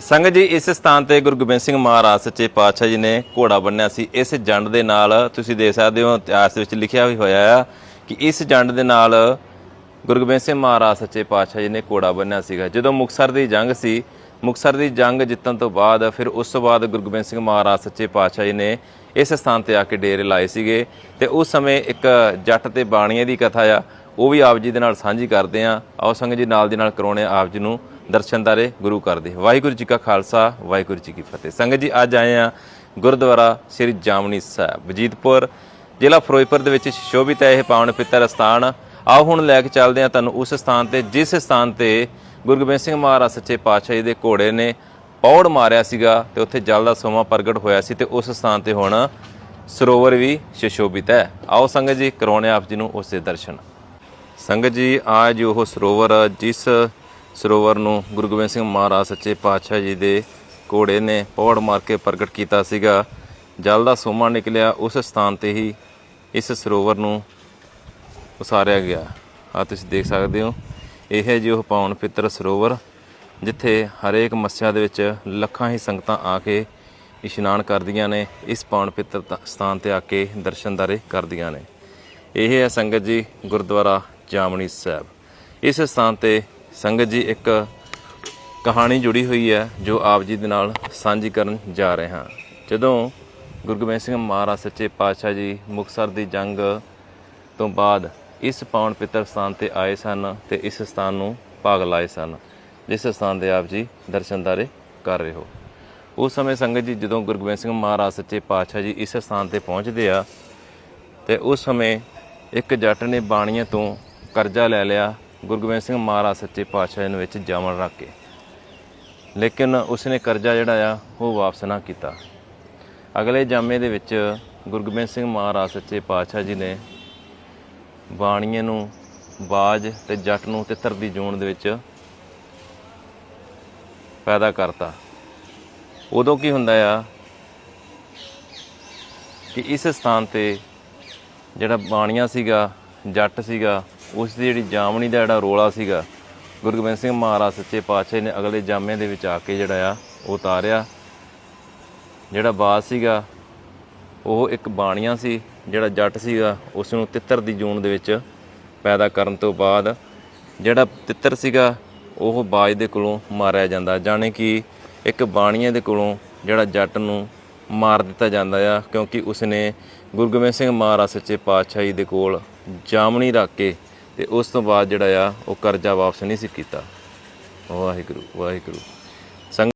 ਸੰਗਤ ਜੀ, ਇਸ ਸਥਾਨ ਤੇ ਗੁਰੂ ਗੋਬਿੰਦ ਸਿੰਘ ਮਹਾਰਾਜ ਸੱਚੇ ਪਾਤਸ਼ਾਹ ਜੀ ਨੇ ਘੋੜਾ ਬੰਨਿਆ ਸੀ। ਇਸ ਜੰਡ ਦੇ ਨਾਲ ਤੁਸੀਂ ਦੇਖ ਸਕਦੇ ਹੋ, ਇਤਿਹਾਸ ਵਿੱਚ ਲਿਖਿਆ ਵੀ ਹੋਇਆ ਆ ਕਿ ਇਸ ਜੰਡ ਦੇ ਨਾਲ ਗੁਰੂ ਗੋਬਿੰਦ ਸਿੰਘ ਮਹਾਰਾਜ ਸੱਚੇ ਪਾਤਸ਼ਾਹ ਜੀ ਨੇ ਘੋੜਾ ਬੰਨਿਆ ਸੀਗਾ। ਜਦੋਂ ਮੁਕਸਰ ਦੀ ਜੰਗ ਸੀ ਮੁਕਸਰ ਦੀ ਜੰਗ ਜਿੱਤਣ ਤੋਂ ਬਾਅਦ ਫਿਰ ਉਸ ਤੋਂ ਬਾਅਦ ਗੁਰੂ ਗੋਬਿੰਦ ਸਿੰਘ ਮਹਾਰਾਜ ਸੱਚੇ ਪਾਤਸ਼ਾਹ ਜੀ ਨੇ ਇਸ ਸਥਾਨ ਤੇ ਆ ਕੇ ਡੇਰੇ ਲਾਏ ਸੀਗੇ। ਤੇ ਉਸ ਸਮੇਂ ਇੱਕ ਜੱਟ ਤੇ ਬਾਣੀਏ ਦੀ ਕਥਾ ਆ ਉਹ ਵੀ ਆਪ ਜੀ ਦੇ ਨਾਲ ਸਾਂਝੀ ਕਰਦੇ ਆ ਆਓ ਸੰਗਤ ਜੀ ਨਾਲ ਦੀ ਨਾਲ ਕਰਾਉਣੇ ਆਪ ਜੀ ਨੂੰ ਦਰਸ਼ਨਦਾਰੇ ਗੁਰੂ ਕਰਦੇ ਵਾਹਿਗੁਰੂ ਜੀ ਕਾ ਖਾਲਸਾ, ਵਾਹਿਗੁਰੂ ਜੀ ਕੀ ਫਤਿਹ। ਸੰਗਤ ਜੀ, ਅੱਜ ਆਏ ਆ ਗੁਰਦੁਆਰਾ ਸ੍ਰੀ ਜਾਮਨੀ ਸਾਹਿਬ, ਵਜੀਦਪੁਰ, ਜ਼ਿਲ੍ਹਾ ਫਿਰੋਜ਼ਪੁਰ ਦੇ ਵਿੱਚ ਸ਼ੋਭਿਤ ਹੈ ਇਹ ਪਾਵਨ ਪਿੱਤਰ ਸਥਾਨ ਆਓ ਹੁਣ ਲੈ ਕੇ ਚੱਲਦੇ ਆ ਤੁਹਾਨੂੰ ਉਸ ਸਥਾਨ ਤੇ, ਜਿਸ ਸਥਾਨ ਤੇ ਗੁਰੂ ਗੋਬਿੰਦ ਸਿੰਘ ਮਹਾਰਾਜ ਸੱਚੇ ਪਾਤਸ਼ਾਹ ਜੀ ਦੇ ਘੋੜੇ ਨੇ ਪੌੜ ਮਾਰਿਆ ਸੀਗਾ ਤੇ ਉੱਥੇ ਜਲ ਦਾ ਸੋਮਾ ਪ੍ਰਗਟ ਹੋਇਆ ਸੀ ਤੇ ਉਸ ਸਥਾਨ ਤੇ ਹੁਣ ਸਰੋਵਰ ਵੀ ਸ਼ਿਸ਼ੋਭਿਤ ਹੈ। ਆਓ ਸੰਗਤ ਜੀ ਕਰਾਉਣੇ ਆਪ ਜੀ ਨੂੰ ਉਸ ਦੇ ਦਰਸ਼ਨ। ਸੰਗਤ ਜੀ, ਆਜ ਉਹ ਸਰੋਵਰ ਜਿਸ ਸਰੋਵਰ ਨੂੰ ਗੁਰੂ ਗੋਬਿੰਦ ਸਿੰਘ ਮਹਾਰਾਜ ਸੱਚੇ ਪਾਤਸ਼ਾਹ ਜੀ ਦੇ ਘੋੜੇ ਨੇ ਪੌੜ ਮਾਰ ਕੇ ਪ੍ਰਗਟ ਕੀਤਾ ਸੀਗਾ। ਜਲ ਦਾ ਸੋਮਾ ਨਿਕਲਿਆ, ਉਸ ਸਥਾਨ ਤੇ ਹੀ ਇਸ ਸਰੋਵਰ ਨੂੰ ਉਸਾਰਿਆ ਗਿਆ। ਆ ਤੁਸੀਂ ਦੇਖ ਸਕਦੇ ਹੋ, ਇਹ ਹੈ ਜੀ ਉਹ ਪਾਵਨ ਪਿੱਤਰ ਸਰੋਵਰ, ਜਿੱਥੇ ਹਰੇਕ ਮੱਸਿਆ ਦੇ ਵਿੱਚ ਲੱਖਾਂ ਹੀ ਸੰਗਤਾਂ ਆ ਕੇ ਇਸ਼ਨਾਨ ਕਰਦੀਆਂ ਨੇ, ਇਸ ਪਾਵਨ ਪਿੱਤਰ ਸਥਾਨ ਤੇ ਆ ਕੇ ਦਰਸ਼ਨ ਦਰਸ਼ਨਦਾਰੇ ਕਰਦੀਆਂ ਨੇ। ਇਹ ਹੈ ਸੰਗਤ ਜੀ ਗੁਰਦੁਆਰਾ ਜਾਮਣੀ ਸਾਹਿਬ। ਇਸ ਸਥਾਨ ਤੇ ਸੰਗਤ ਜੀ ਇੱਕ ਕਹਾਣੀ ਜੁੜੀ ਹੋਈ ਹੈ, ਜੋ ਆਪ ਜੀ ਦੇ ਨਾਲ ਸਾਂਝੀ ਕਰਨ ਜਾ ਰਹੇ ਹਾਂ। ਜਦੋਂ ਗੁਰੂ ਗੋਬਿੰਦ ਸਿੰਘ ਮਹਾਰਾਜ ਸੱਚੇ ਪਾਤਸ਼ਾਹ ਜੀ ਮੁਕਤਸਰ ਦੀ ਜੰਗ ਤੋਂ ਬਾਅਦ ਇਸ ਪਾਵਨ ਪਿੱਤਰ ਸਥਾਨ ਤੇ ਆਏ ਸਨ ਤੇ ਇਸ ਸਥਾਨ ਨੂੰ ਭਾਗ ਲਾਏ ਸਨ, ਜਿਸ ਸਥਾਨ ਦੇ ਆਪ ਜੀ ਦਰਸ਼ਨਦਾਰੇ ਕਰ ਰਹੇ ਹੋ। ਉਸ ਸਮੇਂ ਸੰਗਤ ਜੀ ਜਦੋਂ ਗੁਰੂ ਗੋਬਿੰਦ ਸਿੰਘ ਮਹਾਰਾਜ ਸੱਚੇ ਪਾਤਸ਼ਾਹ ਜੀ ਇਸ ਸਥਾਨ ਤੇ ਪਹੁੰਚਦੇ ਆ, ਤੇ ਉਸ ਸਮੇਂ ਇੱਕ ਜੱਟ ਨੇ ਬਾਣੀਆਂ ਤੋਂ ਕਰਜ਼ਾ ਲੈ ਲਿਆ। ਗੁਰੂ ਗੋਬਿੰਦ ਸਿੰਘ ਮਹਾਰਾਜ ਸੱਚੇ ਪਾਤਸ਼ਾਹ ਦੇ ਵਿੱਚ ਜਾਮਣ ਰੱਖ ਕੇ। ਲੇਕਿਨ ਉਸਨੇ ਕਰਜ਼ਾ ਜਿਹੜਾ ਆ, ਉਹ ਵਾਪਸ ਨਾ ਕੀਤਾ। ਅਗਲੇ ਜਾਮੇ ਦੇ ਵਿੱਚ ਗੁਰੂ ਗੋਬਿੰਦ ਸਿੰਘ ਮਹਾਰਾਜ ਸੱਚੇ ਪਾਤਸ਼ਾਹ ਜੀ ਨੇ ਬਾਣੀਏ ਨੂੰ ਬਾਜ ਤੇ ਜੱਟ ਨੂੰ ਤਿੱਤਰ ਦੀ ਜੂਨ ਦੇ ਵਿੱਚ ਪੈਦਾ ਕਰਤਾ। ਉਦੋਂ ਕੀ ਹੁੰਦਾ ਆ ਕਿ ਇਸ ਸਥਾਨ ਤੇ ਜਿਹੜਾ ਬਾਣੀਆ ਸੀਗਾ, ਜੱਟ ਸੀਗਾ ਉਸ ਦੀ ਜਿਹੜੀ ਜਾਮਣੀ ਦਾ ਜਿਹੜਾ ਰੋਲਾ ਸੀਗਾ, ਗੁਰੂ ਗੋਬਿੰਦ ਸਿੰਘ ਮਹਾਰਾਜ ਸੱਚੇ ਪਾਤਸ਼ਾਹ ਨੇ ਅਗਲੇ ਜਾਮੇ ਦੇ ਵਿੱਚ ਆ ਕੇ ਜਿਹੜਾ ਆ, ਉਹ ਉਤਾਰਿਆ। ਜਿਹੜਾ ਬਾਜ ਸੀਗਾ, ਉਹ ਇੱਕ ਬਾਣੀਆਂ ਸੀ, ਜਿਹੜਾ ਜੱਟ ਸੀਗਾ, ਉਸ ਨੂੰ ਤਿੱਤਰ ਦੀ ਜੂਨ ਦੇ ਵਿੱਚ ਪੈਦਾ ਕਰਨ ਤੋਂ ਬਾਅਦ ਜਿਹੜਾ ਤਿੱਤਰ ਸੀਗਾ, ਉਹ ਬਾਜ ਦੇ ਕੋਲੋਂ ਮਾਰਿਆ ਜਾਂਦਾ, ਜਾਣੇ ਕਿ ਇੱਕ ਬਾਣੀਏ ਦੇ ਕੋਲੋਂ ਜਿਹੜਾ ਜੱਟ ਨੂੰ ਮਾਰ ਦਿੱਤਾ ਜਾਂਦਾ ਆ, ਕਿਉਂਕਿ ਉਸਨੇ ਗੁਰੂ ਗੋਬਿੰਦ ਸਿੰਘ ਮਹਾਰਾਜ ਸੱਚੇ ਪਾਤਸ਼ਾਹ ਜੀ ਦੇ ਕੋਲ ਜਾਮਣੀ ਰੱਖ ਕੇ ਤੇ ਉਸ ਤੋਂ ਬਾਅਦ ਜਿਹੜਾ ਆ ਉਹ ਕਰਜ਼ਾ ਵਾਪਸ ਨਹੀਂ ਸੀ ਕੀਤਾ। ਵਾਹਿਗੁਰੂ ਵਾਹਿਗੁਰੂ।